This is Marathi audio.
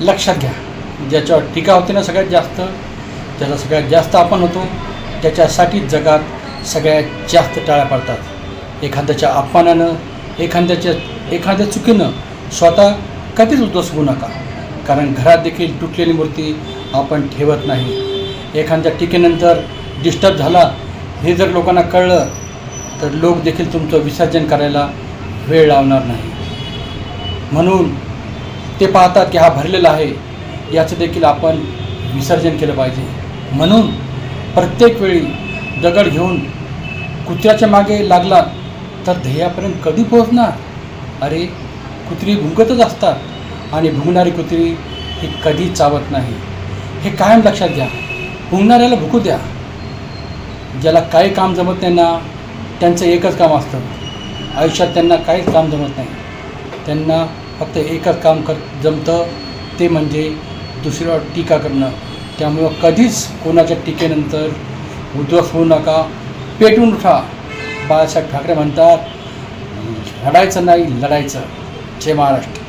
लक्षात घ्या. ज्याच्यावर टीका होते ना सगळ्यात जास्त ज्याला सगळ्यात जास्त आपण होतो. त्याच्यासाठी जगात सगळ्यात जास्त टाळ्या पडतात. एखाद्याच्या अपमानानं एखाद्याच्या एखाद्या चुकीनं स्वतः कधीच उद्ध्वस्त होऊ नका. कारण घरात देखील तुटलेली मूर्ती आपण ठेवत नाही. एखाद्या टीकेनंतर डिस्टर्ब झाला हे जर लोकांना कळलं तर लोक देखील तुमचं विसर्जन करायला वेळ लावणार नाही. म्हणून ते पाहतात की हा भरलेला आहे याचं देखील आपण विसर्जन केलं पाहिजे. म्हणून प्रत्येक वेळी दगड घेऊन कुत्र्याच्या मागे लागला तर ध्येयापर्यंत कधी पोहोचणार? अरे कुत्री भुंकतच असतात आणि भुंगणारी कुत्री ही कधी चावत नाही. हे कायम लक्षात घ्या. भुंगणाऱ्याला भुकू द्या. ज्याला काही काम जमत नाही ना त्यांचं एकच काम असतं. आयुष्यात त्यांना काहीच काम जमत नाही. त्यांना फक्त एकच काम कर जमतं ते म्हणजे दुसऱ्यावर टीका करणं. त्यामुळं कधीच कोणाच्या टीकेनंतर उद्ध्वस्त होऊ नका. पेटून उठा. बाळासाहेब ठाकरे म्हणतात लढायचं नाही लढायचं. जय महाराष्ट्र.